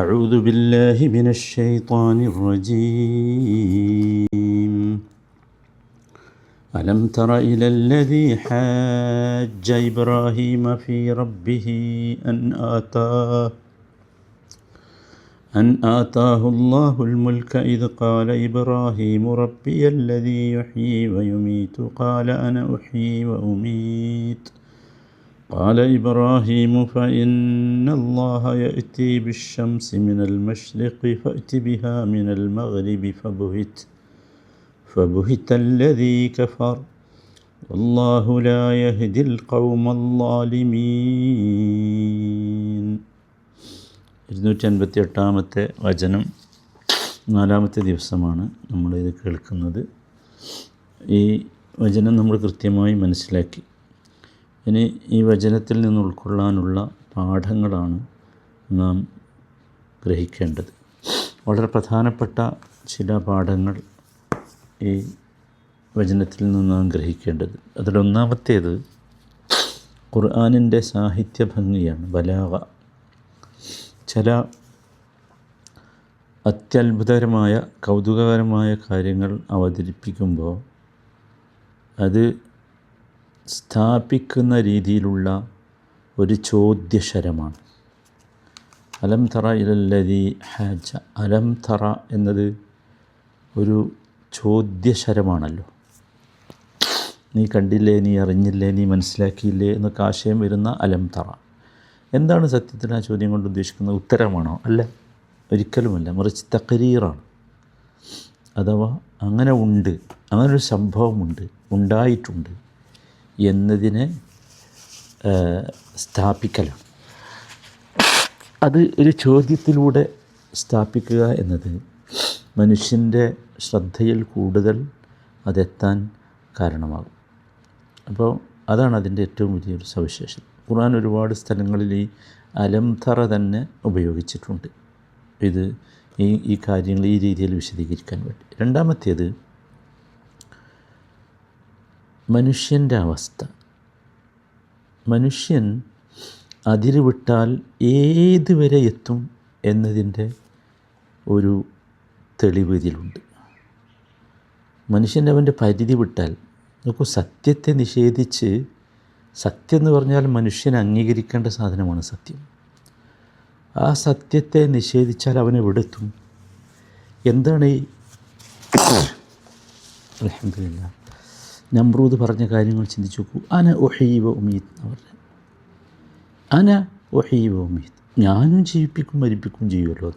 أعوذ بالله من الشيطان الرجيم. ألم تر إلى الذي حاج إبراهيم في ربه أن آتاه أن آتاه الله الملك إذ قال إبراهيم ربي الذي يحيي ويميت قال أنا أحيي وأميت. قال إبراهيم فإن الله يأتي بالشمس من المشرق فأت بها من المغرب فبهت فبهت الذي كفر والله لا يهدي القوم الظالمين ഇരുന്നൂറ്റി അൻപത്തി എട്ടാമത്തെ വചനം നാലാമത്തെ ദിവസമാണ് നമ്മളിത് കേൾക്കുന്നത് ഈ വചനം നമ്മൾ കൃത്യമായി മനസ്സിലാക്കി ഇനി ഈ വചനത്തിൽ നിന്ന് ഉൾക്കൊള്ളാനുള്ള പാഠങ്ങളാണ് നാം ഗ്രഹിക്കേണ്ടത്. വളരെ പ്രധാനപ്പെട്ട ചില പാഠങ്ങൾ ഈ വചനത്തിൽ നിന്ന് നാം ഗ്രഹിക്കേണ്ടത്. അതിലൊന്നാമത്തേത് ഖുർആാനിന്റെ സാഹിത്യ ഭംഗിയാണ് ബലാഗ ചില അത്യത്ഭുതകരമായ കൗതുകകരമായ കാര്യങ്ങൾ അവതരിപ്പിക്കുമ്പോൾ അത് സ്ഥാപിക്കുന്ന രീതിയിലുള്ള ഒരു ചോദ്യശരമാണ്. അലം തറ ഇലല്ലതി ഹാജ. അലം തറ എന്നത് ഒരു ചോദ്യശരമാണല്ലോ. നീ കണ്ടില്ലേ നീ അറിഞ്ഞില്ലേ നീ മനസ്സിലാക്കിയില്ലേ എന്നൊക്കെ ആശയം വരുന്ന അലം തറ. എന്താണ് സത്യത്തിൽ ആ ചോദ്യം കൊണ്ട് ഉദ്ദേശിക്കുന്നത്? ഉത്തരമാണോ? അല്ല ഒരിക്കലുമല്ല. മറിച്ച് തക്കരീറാണ് അഥവാ അങ്ങനെ ഉണ്ട് അങ്ങനൊരു സംഭവമുണ്ട് ഉണ്ടായിട്ടുണ്ട് എന്നതിനെ സ്ഥാപിക്കലാണ് അത് ഒരു ചോദ്യത്തിലൂടെ സ്ഥാപിക്കുക എന്നത് മനുഷ്യന്റെ ശ്രദ്ധയിൽ കൂടുതൽ അതെത്താൻ കാരണമാകും. അപ്പോൾ അതാണ് അതിന്റെ ഏറ്റവും വലിയൊരു സവിശേഷത. ഖുർആൻ ഒരുപാട് സ്ഥലങ്ങളിൽ ഈ അലംതറ തന്നെ ഉപയോഗിച്ചിട്ടുണ്ട്. ഇത് ഈ ഈ കാര്യങ്ങൾ ഈ രീതിയിൽ വിശദീകരിക്കാൻ വേണ്ടി. രണ്ടാമത്തേത് മനുഷ്യന്റെ അവസ്ഥ. മനുഷ്യൻ അതിരുവിട്ടാൽ ഏത് വരെ എത്തും എന്നതിന്റെ ഒരു തെളിവ് ഇതിലുണ്ട് മനുഷ്യന്റെ അവന്റെ പരിധി വിട്ടാൽ നോക്കൂ സത്യത്തെ നിഷേധിച്ച് സത്യം എന്ന് പറഞ്ഞാൽ മനുഷ്യൻ അംഗീകരിക്കേണ്ട സാധനമാണ് സത്യം. ആ സത്യത്തെ നിഷേധിച്ചാൽ അവനെ എവിടെ എത്തും? എന്താണ് അലഹമില്ല നമ്രൂദ് പറഞ്ഞ കാര്യങ്ങൾ ചിന്തിച്ചു നോക്കൂ. അന ഒഹീവ ഉമീത് എന്ന് പറഞ്ഞു. അന ഒഹീവ ഉമീത്. ഞാനും ജീവിപ്പിക്കും മരിപ്പിക്കും ചെയ്യുമല്ലോ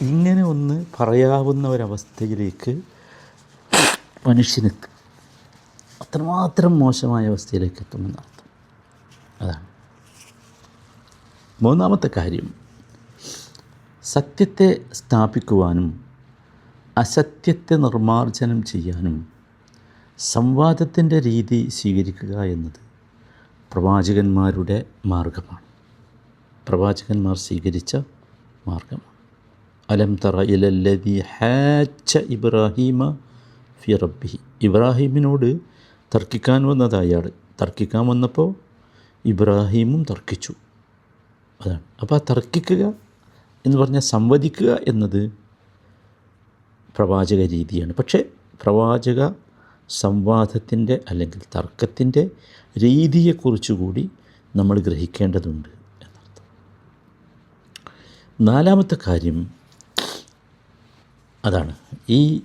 ഇങ്ങനെ ഒന്ന് പറയാവുന്ന ഒരവസ്ഥയിലേക്ക് മനുഷ്യനെത്തും അത്രമാത്രം മോശമായ അവസ്ഥയിലേക്ക് എത്തുമെന്നർത്ഥം അതാണ്. മൂന്നാമത്തെ കാര്യം. സത്യത്തെ സ്ഥാപിക്കുവാനും അസത്യത്തെ നിർമ്മാർജനം ചെയ്യാനും സംവാദത്തിന്റെ രീതി സ്വീകരിക്കുക എന്നത് പ്രവാചകന്മാരുടെ മാർഗമാണ്. പ്രവാചകന്മാർ സ്വീകരിച്ച മാർഗമാണ്. അലം തറ ഇലല്ലതി ഹാച്ച ഇബ്രാഹീമ ഫി റബ്ബി ഇബ്രാഹീമിനോട് തർക്കിക്കാൻ വന്നത് അയാൾ തർക്കിക്കാൻ വന്നപ്പോൾ ഇബ്രാഹീമും തർക്കിച്ചു. അതാണ്. അപ്പോൾ ആ തർക്കിക്കുക എന്ന് പറഞ്ഞാൽ സംവദിക്കുക എന്നത് പ്രവാചക രീതിയാണ്. പക്ഷേ പ്രവാചക സംവാദത്തിന്റെ അല്ലെങ്കിൽ തർക്കത്തിന്റെ രീതിയെക്കുറിച്ചുകൂടി നമ്മൾ ഗ്രഹിക്കേണ്ടതുണ്ട് എന്നർത്ഥം. നാലാമത്തെ കാര്യം അതാണ്. ഈ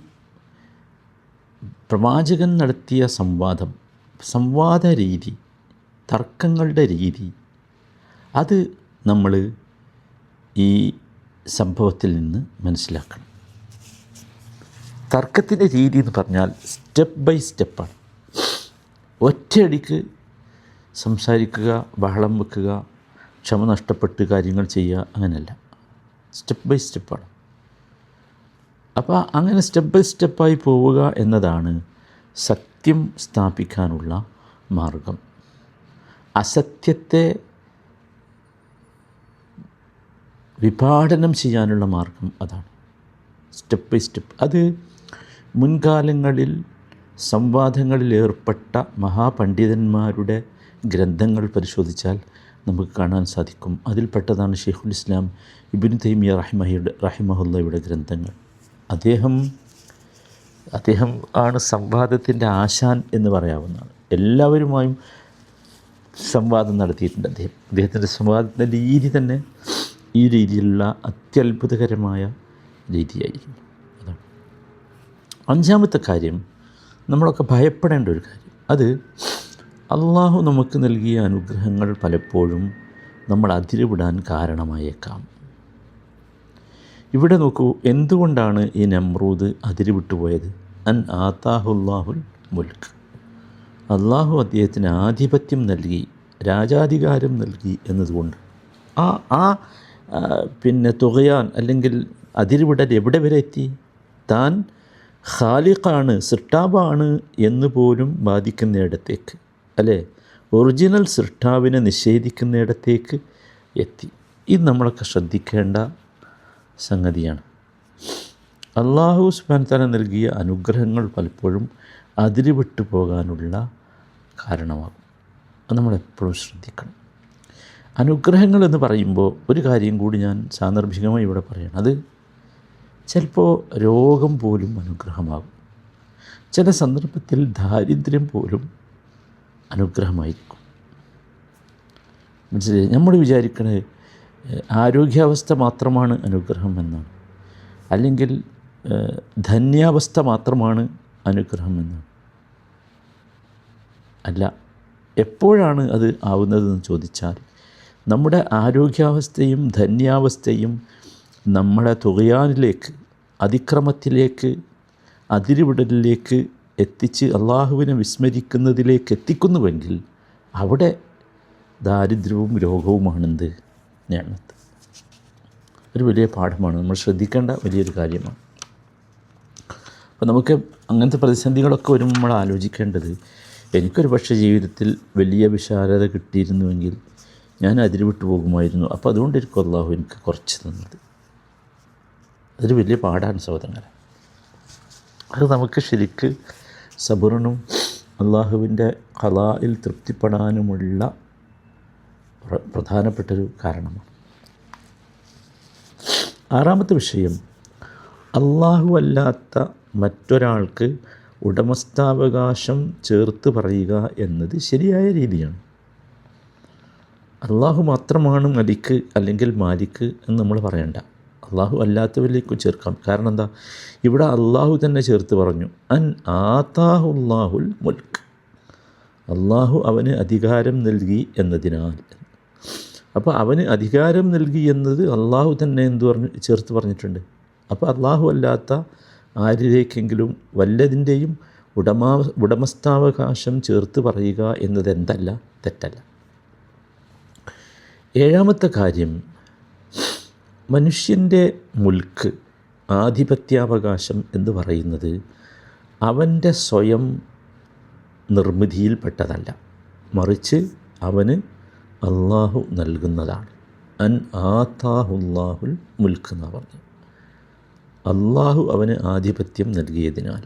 പ്രവാചകൻ നടത്തിയ സംവാദം സംവാദ രീതി തർക്കങ്ങളുടെ രീതി അത് നമ്മൾ ഈ സംഭവത്തിൽ നിന്ന് മനസ്സിലാക്കണം. തർക്കത്തിന്റെ രീതി എന്ന് പറഞ്ഞാൽ സ്റ്റെപ്പ് ബൈ സ്റ്റെപ്പാണ്. ഒറ്റയടിക്ക് സംസാരിക്കുക ബഹളം വെക്കുക ക്ഷമ നഷ്ടപ്പെട്ട് കാര്യങ്ങൾ ചെയ്യുക അങ്ങനെയല്ല. സ്റ്റെപ്പ് ബൈ സ്റ്റെപ്പാണ്. അപ്പോൾ അങ്ങനെ സ്റ്റെപ്പ് ബൈ സ്റ്റെപ്പായി പോവുക എന്നതാണ് സത്യം സ്ഥാപിക്കാനുള്ള മാർഗം. അസത്യത്തെ വിഭാടനം ചെയ്യാനുള്ള മാർഗം അതാണ്. Step by step. അത് മുൻകാലങ്ങളിൽ സംവാദങ്ങളിൽ ഏർപ്പെട്ട മഹാപണ്ഡിതന്മാരുടെ ഗ്രന്ഥങ്ങൾ പരിശോധിച്ചാൽ നമുക്ക് കാണാൻ സാധിക്കും. അതിൽപ്പെട്ടതാണ് ഷെയ്ഖുൽ ഇസ്ലാം ഇബിൻ തൈമിയ റഹിമഹയുടെ റഹിമഹുല്ലയുടെ ഗ്രന്ഥങ്ങൾ. അദ്ദേഹം അദ്ദേഹം ആണ് സംവാദത്തിന്റെ ആശാൻ എന്ന് പറയാവുന്നതാണ്. എല്ലാവരുമായും സംവാദം നടത്തിയിട്ടുണ്ട് അദ്ദേഹം. അദ്ദേഹത്തിന്റെ സംവാദത്തിന്റെ രീതി തന്നെ ഈ രീതിയിലുള്ള അത്യത്ഭുതകരമായ രീതിയായിരുന്നു അതാണ് അഞ്ചാമത്തെ കാര്യം നമ്മളൊക്കെ ഭയപ്പെടേണ്ട ഒരു കാര്യം. അത് അള്ളാഹു നമുക്ക് നൽകിയ അനുഗ്രഹങ്ങൾ പലപ്പോഴും നമ്മൾ അതിരുവിടാൻ കാരണമായേക്കാം. ഇവിടെ നോക്കൂ എന്തുകൊണ്ടാണ് ഈ നമ്രൂദ് അതിരുവിട്ടു പോയത്? അൻ ആത്താഹുല്ലാഹുൽ മുൽക്ക് അള്ളാഹു അദ്ദേഹത്തിന് ആധിപത്യം നൽകി രാജാധികാരം നൽകി എന്നതുകൊണ്ട്. ആ ആ, പിന്നെ തുകയാൻ അല്ലെങ്കിൽ അതിരുവിടൽ എവിടെ വരെ എത്തി? താൻ ഖാലിഖാണ് സൃഷ്ടാവാണ് എന്ന് പോലും ബാധിക്കുന്നിടത്തേക്ക് അല്ലേ? ഒറിജിനൽ സൃഷ്ടാവിനെ നിഷേധിക്കുന്നിടത്തേക്ക് എത്തി. ഇത് നമ്മളൊക്കെ ശ്രദ്ധിക്കേണ്ട സംഗതിയാണ്. അള്ളാഹു സുബാൻ തല നൽകിയ അനുഗ്രഹങ്ങൾ പലപ്പോഴും അതിരുവിട്ടു പോകാനുള്ള കാരണമാകും. അത് നമ്മളെപ്പോഴും ശ്രദ്ധിക്കണം. അനുഗ്രഹങ്ങൾ എന്ന് പറയുമ്പോൾ ഒരു കാര്യം കൂടി ഞാൻ സാന്ദർഭികമായി ഇവിടെ പറയണം. അത് ചിലപ്പോൾ രോഗം പോലും അനുഗ്രഹമാകും. ചില സന്ദർഭത്തിൽ ദാരിദ്ര്യം പോലും അനുഗ്രഹമായിരിക്കും. മനസ്സിലായി? നമ്മൾ വിചാരിക്കണത് ആരോഗ്യാവസ്ഥ മാത്രമാണ് അനുഗ്രഹം എന്നാണ്. അല്ലെങ്കിൽ ധന്യാവസ്ഥ മാത്രമാണ് അനുഗ്രഹം എന്നാണ്. അല്ല എപ്പോഴാണ് അത് ആവുന്നതെന്ന് ചോദിച്ചാൽ നമ്മുടെ ആരോഗ്യാവസ്ഥയും ധന്യാവസ്ഥയും നമ്മളെ തുകയാനിലേക്ക് അതിക്രമത്തിലേക്ക് അതിരുവിടലിലേക്ക് എത്തിച്ച് അള്ളാഹുവിനെ വിസ്മരിക്കുന്നതിലേക്ക് എത്തിക്കുന്നുവെങ്കിൽ അവിടെ ദാരിദ്ര്യവും രോഗവുമാണെന്ത്? ഞാനത്ത് ഒരു വലിയ പാഠമാണ്. നമ്മൾ ശ്രദ്ധിക്കേണ്ട വലിയൊരു കാര്യമാണ്. അപ്പോൾ നമുക്ക് അങ്ങനത്തെ പ്രതിസന്ധികളൊക്കെ വരുമ്പോൾ നമ്മൾ ആലോചിക്കേണ്ടത് എനിക്കൊരു പക്ഷേ ജീവിതത്തിൽ വലിയ വിശാലത കിട്ടിയിരുന്നുവെങ്കിൽ ഞാൻ അതിരുവിട്ടു പോകുമായിരുന്നു. അപ്പോൾ അതുകൊണ്ടിരിക്കും അള്ളാഹു എനിക്ക് കുറച്ച് തന്നത്. അതൊരു വലിയ പാടാണ് സഹോദരങ്ങളെ. അത് നമുക്ക് ശരിക്ക് സബറിനും അള്ളാഹുവിന്റെ കലായിൽ തൃപ്തിപ്പെടാനുമുള്ള പ്ര- പ്രധാനപ്പെട്ടൊരു കാരണമാണ്. ആറാമത്തെ വിഷയം അള്ളാഹു അല്ലാത്ത മറ്റൊരാൾക്ക് ഉടമസ്ഥാവകാശം ചേർത്ത് പറയുക എന്നത് ശരിയായ രീതിയാണ്. അള്ളാഹു മാത്രമാണ് മലിക്ക് അല്ലെങ്കിൽ മാലിക്ക് എന്ന് നമ്മൾ പറയണ്ട. അള്ളാഹു അല്ലാത്തവരിലേക്കും ചേർക്കാം. കാരണം എന്താ? ഇവിടെ അള്ളാഹു തന്നെ ചേർത്ത് പറഞ്ഞു അൻ ആതാഹുല്ലാഹുൽ മുൽക്ക് അള്ളാഹു അവന് അധികാരം നൽകി എന്നതിനാൽ. അപ്പോൾ അവന് അധികാരം നൽകി എന്നത് അള്ളാഹു തന്നെ എന്ത് പറഞ്ഞു ചേർത്ത് പറഞ്ഞിട്ടുണ്ട്. അപ്പോൾ അള്ളാഹു അല്ലാത്ത ആരിലേക്കെങ്കിലും വല്ലതിന്റെയും ഉടമാ ഉടമസ്ഥാവകാശം ചേർത്ത് പറയുക എന്നത് എന്തല്ല? തെറ്റല്ല. ഏഴാമത്തെ കാര്യം മനുഷ്യന്റെ മുൽക്ക് ആധിപത്യാവകാശം എന്ന് പറയുന്നത് അവന്റെ സ്വയം നിർമ്മിതിയിൽപ്പെട്ടതല്ല. മറിച്ച് അവന് അള്ളാഹു നൽകുന്നതാണ്. അൻ ആത്താഹുല്ലാഹുൽ മുൽക്ക് എന്ന് പറഞ്ഞു. അള്ളാഹു അവന് ആധിപത്യം നൽകിയതിനാൽ.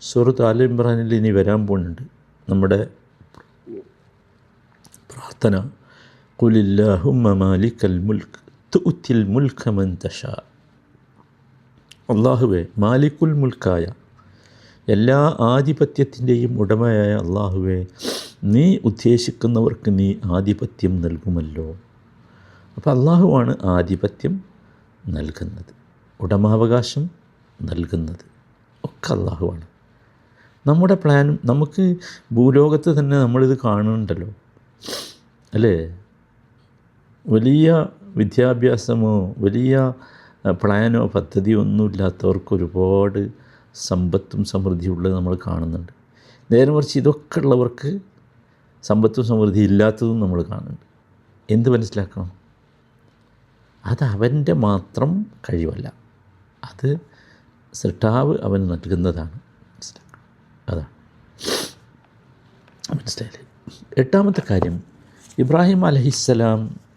സുഹൃത്ത് ആല ഇമ്രാനിൽ ഇനി വരാൻ പോകുന്നുണ്ട്. നമ്മുടെ പ്രാർത്ഥന കുലില്ലാഹുമ്മ മാലിക്കൽ മുൽക്ക് തുത്തിൽ മുൽഖമന്തഷ അള്ളാഹുവെ മാലിക്കുൽ മുൽക്കായ എല്ലാ ആധിപത്യത്തിന്റെയും ഉടമയായ അള്ളാഹുവെ നീ ഉദ്ദേശിക്കുന്നവർക്ക് നീ ആധിപത്യം നൽകുമല്ലോ. അപ്പോൾ അള്ളാഹുവാണ് ആധിപത്യം നൽകുന്നത് ഉടമാവകാശം നൽകുന്നത്. ഒക്കെ അള്ളാഹുവാണ് നമ്മുടെ പ്ലാനും നമുക്ക് ഭൂലോകത്ത് തന്നെ നമ്മളിത് കാണുന്നുണ്ടല്ലോ. അല്ലേ? വലിയ വിദ്യാഭ്യാസമോ വലിയ പ്ലാനോ പദ്ധതിയോ ഒന്നുമില്ലാത്തവർക്ക് ഒരുപാട് സമ്പത്തും സമൃദ്ധിയുള്ളത് നമ്മൾ കാണുന്നുണ്ട്. നേരെ മറിച്ച് ഇതൊക്കെ ഉള്ളവർക്ക് സമ്പത്തും സമൃദ്ധി ഇല്ലാത്തതും നമ്മൾ കാണുന്നുണ്ട്. എന്ത് മനസ്സിലാക്കണം? അത് അവന്റെ മാത്രം കഴിവല്ല. അത് സൃഷ്ടാവ് അവന് നൽകുന്നതാണ്. മനസ്സിലാക്കണം? അതാണ്. മനസ്സിലായില്ലേ? എട്ടാമത്തെ കാര്യം ഇബ്രാഹിം അലഹിസ്സലാം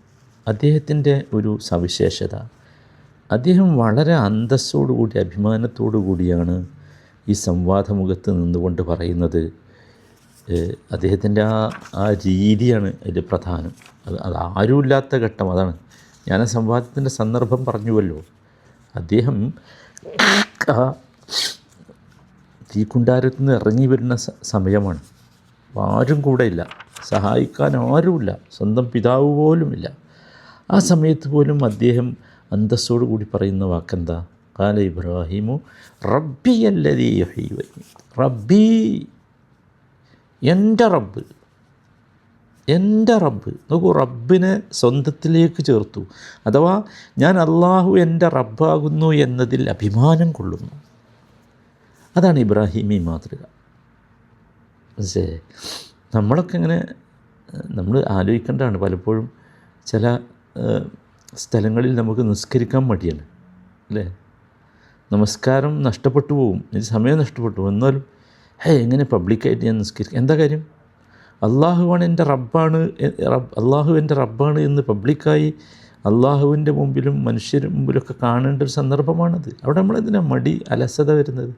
അദ്ദേഹത്തിന്റെ ഒരു സവിശേഷത. അദ്ദേഹം വളരെ അന്തസ്സോടുകൂടി അഭിമാനത്തോടു കൂടിയാണ് ഈ സംവാദമുഖത്ത് നിന്നുകൊണ്ട് പറയുന്നത്. അദ്ദേഹത്തിന്റെ ആ ആ രീതിയാണ് അതിന്റെ പ്രധാനം. അത് അത് ആരുമില്ലാത്ത ഘട്ടം. അതാണ്. ഞാൻ ആ സംവാദത്തിന്റെ സന്ദർഭം പറഞ്ഞുവല്ലോ. അദ്ദേഹം ആ തീക്കുണ്ടാരത്തിൽ നിന്ന് ഇറങ്ങി വരുന്ന സമയമാണ്. ആരും കൂടെയില്ല സഹായിക്കാൻ ആരുമില്ല. സ്വന്തം പിതാവ് പോലുമില്ല. ആ സമയത്ത് പോലും അദ്ദേഹം അന്തസ്സോടു കൂടി പറയുന്ന വാക്കെന്താ? കാല ഇബ്രാഹിമു റബ്ബി അല്ലതീ റബ്ബി എന്റെ റബ്ബ് എന്റെ റബ്ബ്. നോക്കൂ റബ്ബിനെ സ്വന്തത്തിലേക്ക് ചേർത്തു. അഥവാ ഞാൻ അള്ളാഹു എന്റെ റബ്ബാകുന്നു എന്നതിൽ അഭിമാനം കൊള്ളുന്നു. അതാണ് ഇബ്രാഹിമി മാതൃക. മനസ്സിലായേ? നമ്മളൊക്കെ ഇങ്ങനെ നമ്മൾ ആലോചിക്കേണ്ടതാണ് പലപ്പോഴും ചില സ്ഥലങ്ങളിൽ നമുക്ക് നിസ്കരിക്കാൻ മടിയാണ് അല്ലേ? നമസ്കാരം നഷ്ടപ്പെട്ടു പോകും ഇത് സമയം നഷ്ടപ്പെട്ടു പോകും. എന്നാലും ഹേ എങ്ങനെ പബ്ലിക്കായിട്ട് ഞാൻ നിസ്കരിക്കും? എന്താ കാര്യം? അള്ളാഹുവാണ് എന്റെ റബ്ബാണ് റബ് അള്ളാഹു എന്റെ റബ്ബാണ് എന്ന് പബ്ലിക്കായി അള്ളാഹുവിന്റെ മുമ്പിലും മനുഷ്യരുടെ മുമ്പിലൊക്കെ കാണേണ്ട ഒരു സന്ദർഭമാണത്. അവിടെ നമ്മളെന്തിനാ മടി അലസത വരുന്നത്?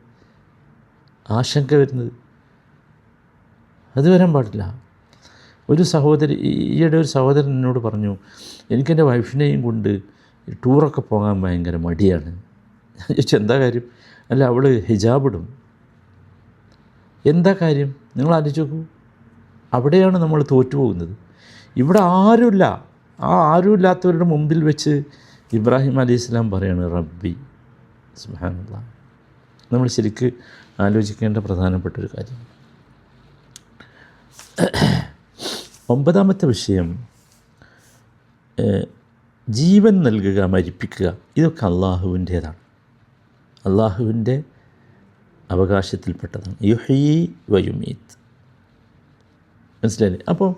ആശങ്ക വരുന്നത്? അത് വരാൻ പാടില്ല. ഒരു സഹോദരി ഈയിടെ ഒരു സഹോദരൻ എന്നോട് പറഞ്ഞു എനിക്കെന്റെ വൈഫിനെയും കൊണ്ട് ടൂറൊക്കെ പോകാൻ ഭയങ്കര മടിയാണ്. ചോദിച്ചു എന്താ കാര്യം? അല്ല അവൾ ഹിജാബിടും എന്താ കാര്യം? നിങ്ങൾ ആലോചിച്ച് നോക്കൂ. അവിടെയാണ് നമ്മൾ തോറ്റുപോകുന്നത്. ഇവിടെ ആരുമില്ല. ആ ആരുമില്ലാത്തവരുടെ മുമ്പിൽ വെച്ച് ഇബ്രാഹിം അലി ഇസ്ലാം പറയാണ് റബ്ബി സുഹാനുള്ള നമ്മൾ ശരിക്ക് ആലോചിക്കേണ്ട പ്രധാനപ്പെട്ട ഒരു കാര്യം. ഒമ്പതാമത്തെ വിഷയം ജീവൻ നൽകുക മരിപ്പിക്കുക ഇതൊക്കെ അള്ളാഹുവിന്റേതാണ്. അള്ളാഹുവിന്റെ അവകാശത്തിൽപ്പെട്ടതാണ്. യുഹി വയുമീത്ത് മനസ്സിലായില്ലേ? അപ്പോൾ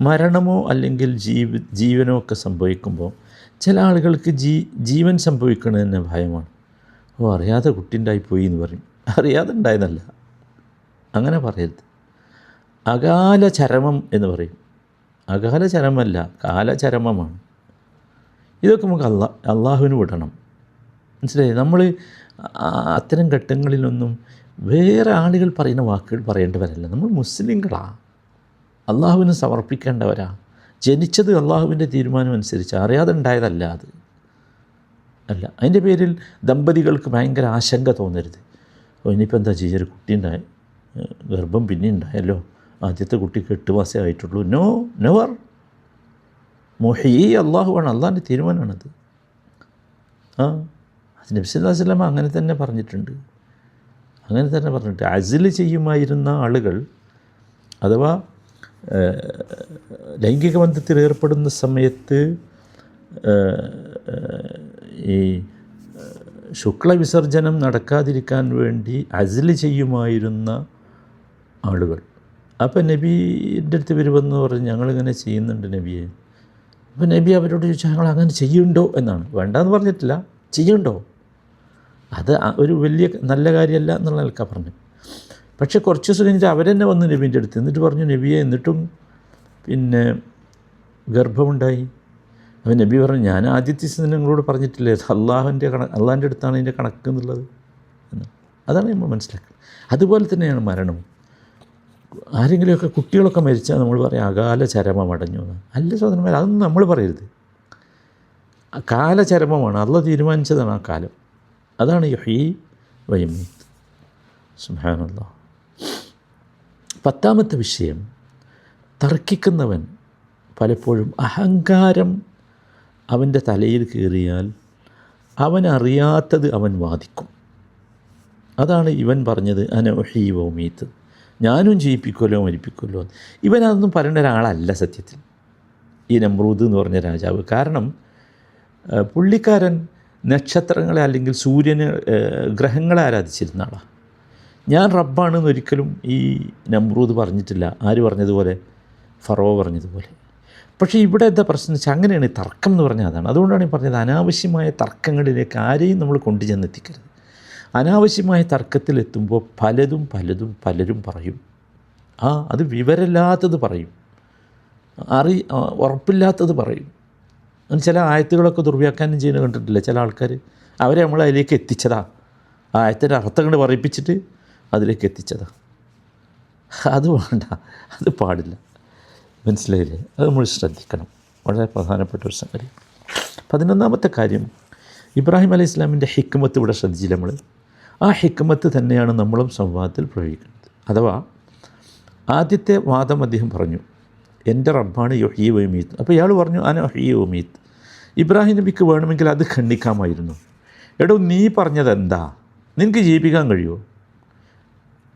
മരണമോ അല്ലെങ്കിൽ ജീവ ജീവനോ ഒക്കെ സംഭവിക്കുമ്പോൾ ചില ആളുകൾക്ക് ജീ ജീവൻ സംഭവിക്കുന്നത് ഭയമാണ്. ഓ അറിയാതെ കുട്ടി ഉണ്ടായിപ്പോയി എന്ന് പറയും. അറിയാതെ ഉണ്ടായതല്ല. അങ്ങനെ പറയരുത്. അകാല ചരമം എന്ന് പറയും. അകാല ചരമല്ല കാലചരമമാണ്. ഇതൊക്കെ നമുക്ക് അള്ളാ അള്ളാഹുവിന് വിടണം. മനസ്സിലായി? നമ്മൾ അത്തരം ഘട്ടങ്ങളിലൊന്നും വേറെ ആളുകൾ പറയുന്ന വാക്കുകൾ പറയേണ്ടവരല്ല. നമ്മൾ മുസ്ലിങ്ങളാണ് അള്ളാഹുവിന് സമർപ്പിക്കേണ്ടവരാ. ജനിച്ചത് അള്ളാഹുവിന്റെ തീരുമാനം അനുസരിച്ച് അറിയാതെ ഉണ്ടായതല്ല അത്. അല്ല അതിന്റെ പേരിൽ ദമ്പതികൾക്ക് ഭയങ്കര ആശങ്ക തോന്നരുത്. ഇനിയിപ്പോൾ എന്താ ചെയ്യുക ഒരു കുട്ടി ഉണ്ടായി ഗർഭം പിന്നെ ഉണ്ടായല്ലോ ആദ്യത്തെ കുട്ടിക്ക് എട്ട് മാസേ ആയിട്ടുള്ളൂ നോ നെവർ മൊഹീ അള്ളാഹുവാണ് അള്ളാഹിന്റെ തീരുമാനമാണത്. ആ അത് നബ്സല്ലാ വസ്ലമ അങ്ങനെ തന്നെ പറഞ്ഞിട്ടുണ്ട്. അങ്ങനെ തന്നെ പറഞ്ഞിട്ട് അസിൽ ചെയ്യുമായിരുന്ന ആളുകൾ അഥവാ ലൈംഗിക ബന്ധത്തിൽ ഏർപ്പെടുന്ന സമയത്ത് ഈ ശുക്ല ശുക്ലവിസർജനം നടക്കാതിരിക്കാൻ വേണ്ടി അസിൽ ചെയ്യുമായിരുന്ന ആളുകൾ. അപ്പോൾ നബീന്റെ അടുത്ത് വരുമെന്ന് പറഞ്ഞ് ഞങ്ങളിങ്ങനെ ചെയ്യുന്നുണ്ട് നബിയെ. അപ്പം നബി അവരോട് ചോദിച്ചു ഞങ്ങൾ അങ്ങനെ ചെയ്യുന്നുണ്ടോ എന്നാണ്. വേണ്ടെന്ന് പറഞ്ഞിട്ടില്ല. ചെയ്യുന്നുണ്ടോ അത് ഒരു വലിയ നല്ല കാര്യമല്ല എന്നുള്ള നിലക്കാണ് പറഞ്ഞു പക്ഷേ കുറച്ച് ദിവസം കഴിഞ്ഞിട്ട് അവരെന്നെ വന്ന് നബീന്റെ അടുത്ത് എന്നിട്ട് പറഞ്ഞു നബിയെ എന്നിട്ടും പിന്നെ ഗർഭമുണ്ടായി. അപ്പം നബി പറഞ്ഞു ഞാൻ ആദ്യത്തെ ദിവസം നിങ്ങളോട് പറഞ്ഞിട്ടില്ലേ അള്ളാഹുവിന്റെ കണ അള്ളാഹിന്റെ അടുത്താണ് ഇതിന്റെ കണക്ക് എന്നുള്ളത്? എന്ന്. അതാണ് നമ്മൾ മനസ്സിലാക്കുക അതുപോലെ തന്നെയാണ് മരണവും ആരെങ്കിലുമൊക്കെ കുട്ടികളൊക്കെ മരിച്ചാൽ നമ്മൾ പറയും അകാല ചരമമടഞ്ഞു എന്ന്. അല്ല സോദരന്മാർ അതൊന്നും നമ്മൾ പറയരുത്. കാലചരമമാണ് അള്ള തീരുമാനിച്ചതാണ് ആ കാലം. അതാണ് യുഹി വയമീത്ത് സുഹാനുള്ള പത്താമത്തെ വിഷയം തർക്കിക്കുന്നവൻ പലപ്പോഴും അഹങ്കാരം അവന്റെ തലയിൽ കയറിയാൽ അവൻ അവൻ വാദിക്കും. അതാണ് ഇവൻ പറഞ്ഞത് അനഹീ വൗമീത്ത് ഞാനും ജയിപ്പിക്കുമല്ലോ മരിപ്പിക്കുമല്ലോ. ഇവനതൊന്നും പറയേണ്ട ഒരാളല്ല സത്യത്തിൽ. ഈ നമ്രൂദ് എന്ന് പറഞ്ഞ രാജാവ്. കാരണം പുള്ളിക്കാരൻ നക്ഷത്രങ്ങളെ അല്ലെങ്കിൽ സൂര്യന് ഗ്രഹങ്ങളെ ആരാധിച്ചിരുന്ന ആളാണ് ഞാൻ റബ്ബാണെന്ന് ഒരിക്കലും ഈ നമ്രൂദ് പറഞ്ഞിട്ടില്ല. ആര് പറഞ്ഞതുപോലെ? ഫറോ പറഞ്ഞതുപോലെ. പക്ഷേ ഇവിടെ എന്താ പ്രശ്നം വെച്ചാൽ അങ്ങനെയാണ് തർക്കം എന്ന് പറഞ്ഞാൽ അതാണ്. അതുകൊണ്ടാണ് ഈ പറഞ്ഞത് അനാവശ്യമായ തർക്കങ്ങളിലേക്ക് ആരെയും നമ്മൾ കൊണ്ടുചെന്നെത്തിക്കരുത്. അനാവശ്യമായ തർക്കത്തിലെത്തുമ്പോൾ പലതും പലതും പലരും പറയും. ആ അത് വിവരമില്ലാത്തത് പറയും. അറി ഉറപ്പില്ലാത്തത് പറയും. ചില ആയത്തുകളൊക്കെ ദുർവ്യാഖ്യാനം ചെയ്യുന്ന കണ്ടിട്ടില്ല ചില ആൾക്കാർ അവരെ നമ്മൾ അതിലേക്ക് എത്തിച്ചതാ. ആ അർത്ഥം കണ്ട് പറയിപ്പിച്ചിട്ട് അതിലേക്ക് എത്തിച്ചതാ. അത് വേണ്ട അത് പാടില്ല. മനസ്സിലായില്ലേ? അത് നമ്മൾ ശ്രദ്ധിക്കണം. വളരെ പ്രധാനപ്പെട്ട ഒരു സംഗതി. പതിനൊന്നാമത്തെ കാര്യം ഇബ്രാഹിം അലൈഹി ഇസ്ലാമിന്റെ ഹിക്മത്ത് ഇവിടെ ശ്രദ്ധിച്ചില്ല നമ്മൾ? ആ ഹിക്മത്ത് തന്നെയാണ് നമ്മളും സംവാദത്തിൽ പ്രയോഗിക്കുന്നത്. അഥവാ ആദ്യത്തെ വാദം അദ്ദേഹം പറഞ്ഞു എന്റെ റബ്ബാണ് യൊഹീ ഒമീത്ത് അപ്പോൾ ഇയാൾ പറഞ്ഞു അന ഒഹീ ഒമീത്ത് ഇബ്രാഹിം നബിക്ക് വേണമെങ്കിൽ അത് ഖണ്ഡിക്കാമായിരുന്നു. എടോ നീ പറഞ്ഞത് എന്താ നിനക്ക് ജീവിക്കാൻ കഴിയുമോ?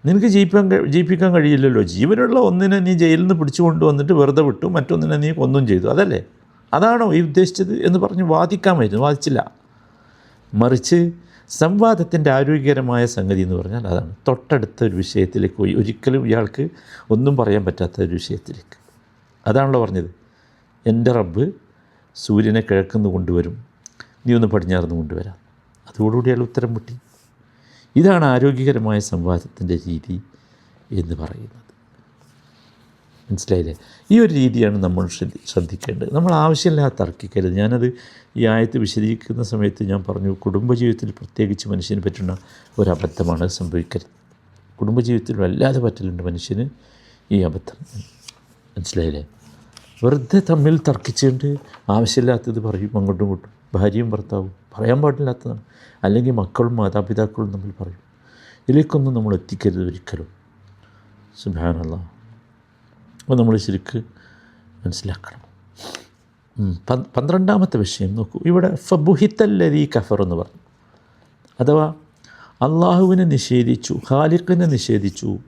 നിനക്ക് ജീവിക്കാൻ ജീവിക്കാൻ കഴിയില്ലല്ലോ. ജീവനുള്ള ഒന്നിനെ നീ ജയിലിൽ നിന്ന് പിടിച്ചു കൊണ്ടുവന്നിട്ട് വെറുതെ വിട്ടു മറ്റൊന്നിനെ നീ ഒന്നും ചെയ്തു. അതല്ലേ? അതാണോ ഈ ഉദ്ദേശിച്ചത് എന്ന് പറഞ്ഞ് വാദിക്കാമായിരുന്നു വാദിച്ചില്ല. മറിച്ച് സംവാദത്തിന്റെ ആരോഗ്യകരമായ സംഗതി എന്ന് പറഞ്ഞാൽ അതാണ്. തൊട്ടടുത്ത ഒരു വിഷയത്തിലേക്ക് പോയി. ഒരിക്കലും ഇയാൾക്ക് ഒന്നും പറയാൻ പറ്റാത്ത ഒരു വിഷയത്തിലേക്ക്. അതാണല്ലോ പറഞ്ഞത്. എന്റെ റബ്ബ് സൂര്യനെ കിഴക്കുന്നു കൊണ്ടുവരും. നീ ഒന്ന് പടിഞ്ഞാറുന്ന് കൊണ്ടുവരാം. അതോടുകൂടി അയാൾ ഉത്തരം മുട്ടി. ഇതാണ് ആരോഗ്യകരമായ സംവാദത്തിന്റെ രീതി എന്ന് പറയുന്നത്. മനസ്സിലായില്ലേ? ഈ ഒരു രീതിയാണ് നമ്മൾ ശ്രദ്ധി ശ്രദ്ധിക്കേണ്ടത്. നമ്മൾ ആവശ്യമില്ലാതെ തർക്കിക്കരുത്. ഞാനത് ഈ ആയത്ത് വിശദീകരിക്കുന്ന സമയത്ത് ഞാൻ പറഞ്ഞു കുടുംബജീവിതത്തിൽ പ്രത്യേകിച്ച് മനുഷ്യന് പറ്റുന്ന ഒരു അബദ്ധമാണ് സംഭവിക്കരുത്. കുടുംബജീവിതത്തിൽ വല്ലാതെ പറ്റലുണ്ട് മനുഷ്യന് ഈ അബദ്ധം. മനസ്സിലായില്ലേ? വെറുതെ തമ്മിൽ തർക്കിച്ചുകൊണ്ട് ആവശ്യമില്ലാത്തത് പറയും അങ്ങോട്ടും ഇങ്ങോട്ടും. ഭാര്യയും ഭർത്താവും പറയാൻ പാടില്ലാത്തതാണ്. അല്ലെങ്കിൽ മക്കളും മാതാപിതാക്കളും തമ്മിൽ പറയും. ഇതിലേക്കൊന്നും നമ്മൾ എത്തിക്കരുത് ഒരിക്കലും. സുബാനല്ല അപ്പോൾ നമ്മൾ ശരിക്ക് മനസ്സിലാക്കണം. പന്ത്രണ്ടാമത്തെ വിഷയം നോക്കൂ. ഇവിടെ ഫബുഹിത്തല്ലരി കഫർ എന്ന് പറഞ്ഞു. അഥവാ അള്ളാഹുവിനെ നിഷേധിച്ചു ഖാലിഖിനെ നിഷേധിച്ചു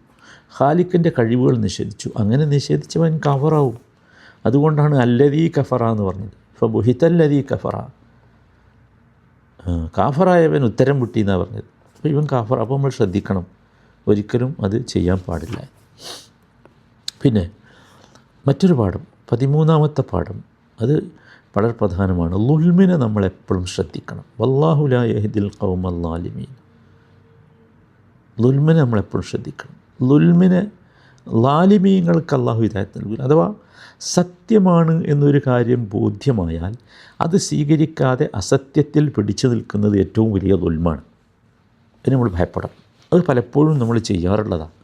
ഖാലിഖിന്റെ കഴിവുകൾ നിഷേധിച്ചു. അങ്ങനെ നിഷേധിച്ചവൻ കഫറാവും. അതുകൊണ്ടാണ് അല്ലരി കഫറ എന്ന് പറഞ്ഞത്. ഫബുഹിത്തല്ലരി കഫറ. കാഫറായവൻ ഉത്തരം മുട്ടി എന്നാണ് പറഞ്ഞത്. അപ്പോൾ ഇവൻ കാഫർ അപ്പോൾ നമ്മൾ ശ്രദ്ധിക്കണം. ഒരിക്കലും അത് ചെയ്യാൻ പാടില്ല. പിന്നെ മറ്റൊരു പാഠം പതിമൂന്നാമത്തെ പാഠം. അത് വളരെ പ്രധാനമാണ്. ലുൽമിനെ നമ്മൾ എപ്പോഴും ശ്രദ്ധിക്കണം. വല്ലാഹുലായഹിദിൽ കൗമല്ലാലിമീൻ ലുൽമിനെ നമ്മളെപ്പോഴും ശ്രദ്ധിക്കണം. ലുൽമിനെ ലാലിമീങ്ങൾക്ക് അള്ളാഹു ഹിദായത്ത് നൽകും അഥവാ സത്യമാണ് എന്നൊരു കാര്യം ബോധ്യമായാൽ അത് സ്വീകരിക്കാതെ അസത്യത്തിൽ പിടിച്ചു നിൽക്കുന്നത് ഏറ്റവും വലിയ ലുൽമാണ് അതിന് നമ്മൾ ഭയപ്പെടാം അത് പലപ്പോഴും നമ്മൾ ചെയ്യാറുള്ളതാണ്.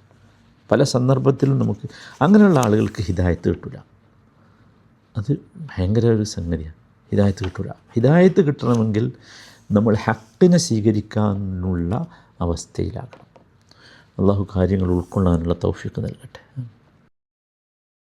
പല സന്ദർഭത്തിലും നമുക്ക് അങ്ങനെയുള്ള ആളുകൾക്ക് ഹിദായത്ത് കിട്ടില്ല അത് ഭയങ്കര ഒരു സംഗതിയാണ് ഹിദായത്ത് കിട്ടില്ല ഹിദായത്ത് കിട്ടണമെങ്കിൽ നമ്മൾ ഹക്കിനെ സ്വീകരിക്കാനുള്ള അവസ്ഥയിലാകണം. അള്ളാഹു കാര്യങ്ങൾ ഉൾക്കൊള്ളാനുള്ള തൗഫീക്ക് നൽകട്ടെ.